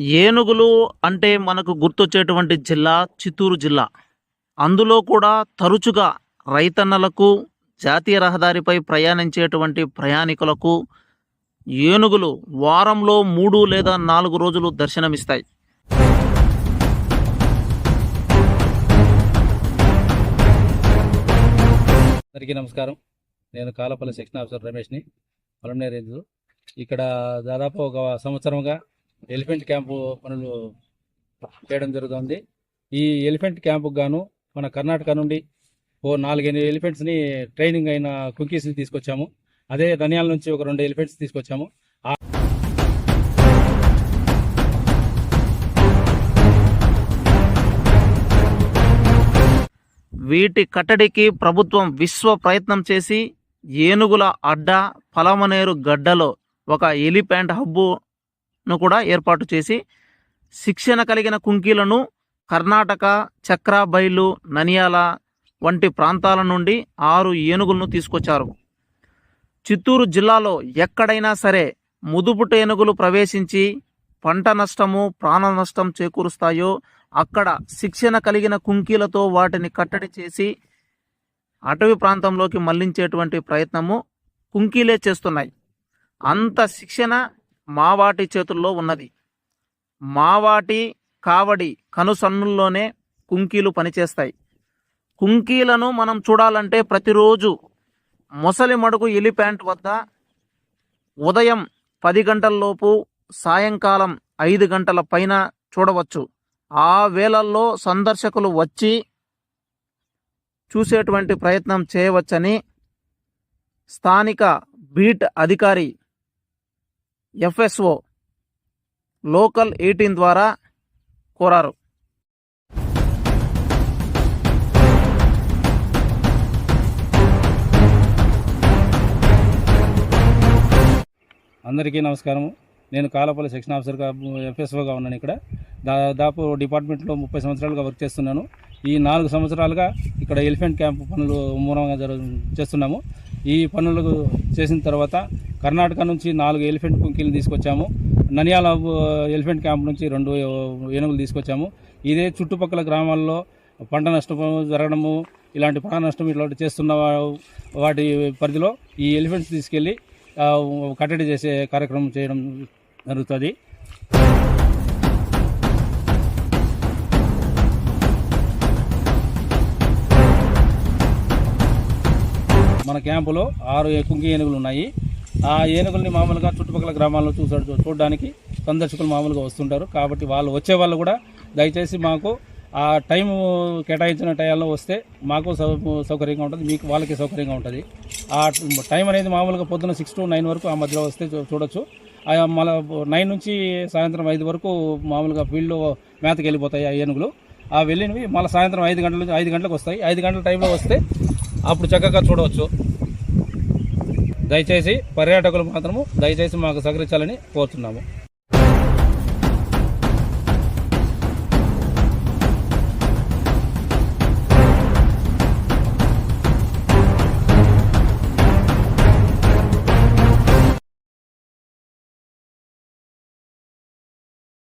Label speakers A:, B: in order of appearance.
A: ఏనుగులు అంటే మనకు గుర్తొచ్చేటువంటి జిల్లా చిత్తూరు జిల్లా. అందులో కూడా తరచుగా రైతన్నలకు జాతీయ రహదారిపై ప్రయాణించేటువంటి ప్రయాణికులకు ఏనుగులు వారంలో మూడు లేదా నాలుగు రోజులు దర్శనమిస్తాయి.
B: అందరికీ నమస్కారం. నేను కాలపల్లి సెక్షన్ ఆఫీసర్ రమేష్ని పొలంనే రేంజ్ ఇక్కడ దాదాపు ఒక సంవత్సరంగా ఎలిఫెంట్ క్యాంపు పనులు చేయడం జరుగుతుంది. ఈ ఎలిఫెంట్ క్యాంపుకు గాను మన కర్ణాటక నుండి ఓ నాలుగైదు ఎలిఫెంట్స్ని ట్రైనింగ్ అయిన కుకీస్ని తీసుకొచ్చాము. అదే ధనియాల నుంచి ఒక రెండు ఎలిఫెంట్స్ తీసుకొచ్చాము.
A: వీటి కట్టడికి ప్రభుత్వం విశ్వ ప్రయత్నం చేసి ఏనుగుల అడ్డ పలమనేరు గడ్డలో ఒక ఎలిఫెంట్ ను కూడా ఏర్పాటు చేసి శిక్షణ కలిగిన కుంకీలను కర్ణాటక చక్రాబైలు ననియాల వంటి ప్రాంతాల నుండి ఆరు ఏనుగులను తీసుకొచ్చారు. చిత్తూరు జిల్లాలో ఎక్కడైనా సరే ముదుపుట ఏనుగులు ప్రవేశించి పంట నష్టము ప్రాణ నష్టం చేకూరుస్తాయో అక్కడ శిక్షణ కలిగిన కుంకీలతో వాటిని కట్టడి చేసి అటవీ ప్రాంతంలోకి మళ్ళించేటువంటి ప్రయత్నము కుంకీలే చేస్తున్నాయి. అంత శిక్షణ మావాటి చేతుల్లో ఉన్నది. మావాటి కావడి కనుసన్నుల్లోనే కుంకీలు పనిచేస్తాయి. కుంకీలను మనం చూడాలంటే ప్రతిరోజు మొసలి మడుగు ఎలిప్యాంట్ వద్ద ఉదయం పది గంటలలోపు సాయంకాలం ఐదు గంటల పైన చూడవచ్చు. ఆ వేళల్లో సందర్శకులు వచ్చి చూసేటువంటి ప్రయత్నం చేయవచ్చని స్థానిక బీట్ అధికారి ఎఫ్ఎస్ఓ లోకల్ ఎయిటీన్ ద్వారా కోరారు.
B: అందరికీ నమస్కారం నేను కాలపల్లి సెక్షన్ ఆఫీసర్గా ఎఫ్ఎస్ఓగా ఉన్నాను ఇక్కడ. దాదాపు డిపార్ట్మెంట్లో ముప్పై సంవత్సరాలుగా వర్క్ చేస్తున్నాను. ఈ నాలుగు సంవత్సరాలుగా ఇక్కడ ఎలిఫెంట్ క్యాంప్ పనులు మూలంగా జరు చేస్తున్నాము. ఈ పనులు చేసిన తర్వాత కర్ణాటక నుంచి నాలుగు ఎలిఫెంట్ కుంకీలు తీసుకొచ్చాము. ననియాల ఎలిఫెంట్ క్యాంప్ నుంచి రెండు ఏనుగులు తీసుకొచ్చాము. ఇదే చుట్టుపక్కల గ్రామాల్లో పంట నష్టం జరగడము ఇలాంటి ప్రాణ నష్టం ఇట్లాంటి చేస్తున్న వా- వాటి పరిధిలో ఈ ఎలిఫెంట్స్ తీసుకెళ్ళి కట్టడి చేసే కార్యక్రమం చేయడం జరుగుతుంది. మన క్యాంపులో ఆరు కుంకి ఏనుగులు ఉన్నాయి. ఆ ఏనుగుల్ని మామూలుగా చుట్టుపక్కల గ్రామాల్లో చూసాడు చూడడానికి సందర్శకులు మామూలుగా వస్తుంటారు. కాబట్టి వాళ్ళు వచ్చే వాళ్ళు కూడా దయచేసి మాకు ఆ టైం కేటాయించిన టైంలో వస్తే మాకు సౌ- సౌకర్యంగా ఉంటుంది. మీకు వాళ్ళకి సౌకర్యంగా ఉంటుంది. ఆ టైం అనేది మామూలుగా పొద్దున్న సిక్స్ టు నైన్ వరకు ఆ మధ్యలో వస్తే చూడొచ్చు. ఆ మళ్ళీ నైన్ నుంచి సాయంత్రం ఐదు వరకు మామూలుగా ఫీల్డ్లో మేతకి వెళ్ళిపోతాయి ఆ ఏనుగులు. ఆ వెళ్ళినవి మళ్ళీ సాయంత్రం ఐదు గంటల నుంచి ఐదు గంటలకు వస్తాయి. ఐదు గంటల టైంలో వస్తే అప్పుడు చక్కగా చూడవచ్చు. దయచేసి పర్యాటకులు మాత్రము దయచేసి మాకు సహకరించాలని కోరుతున్నాము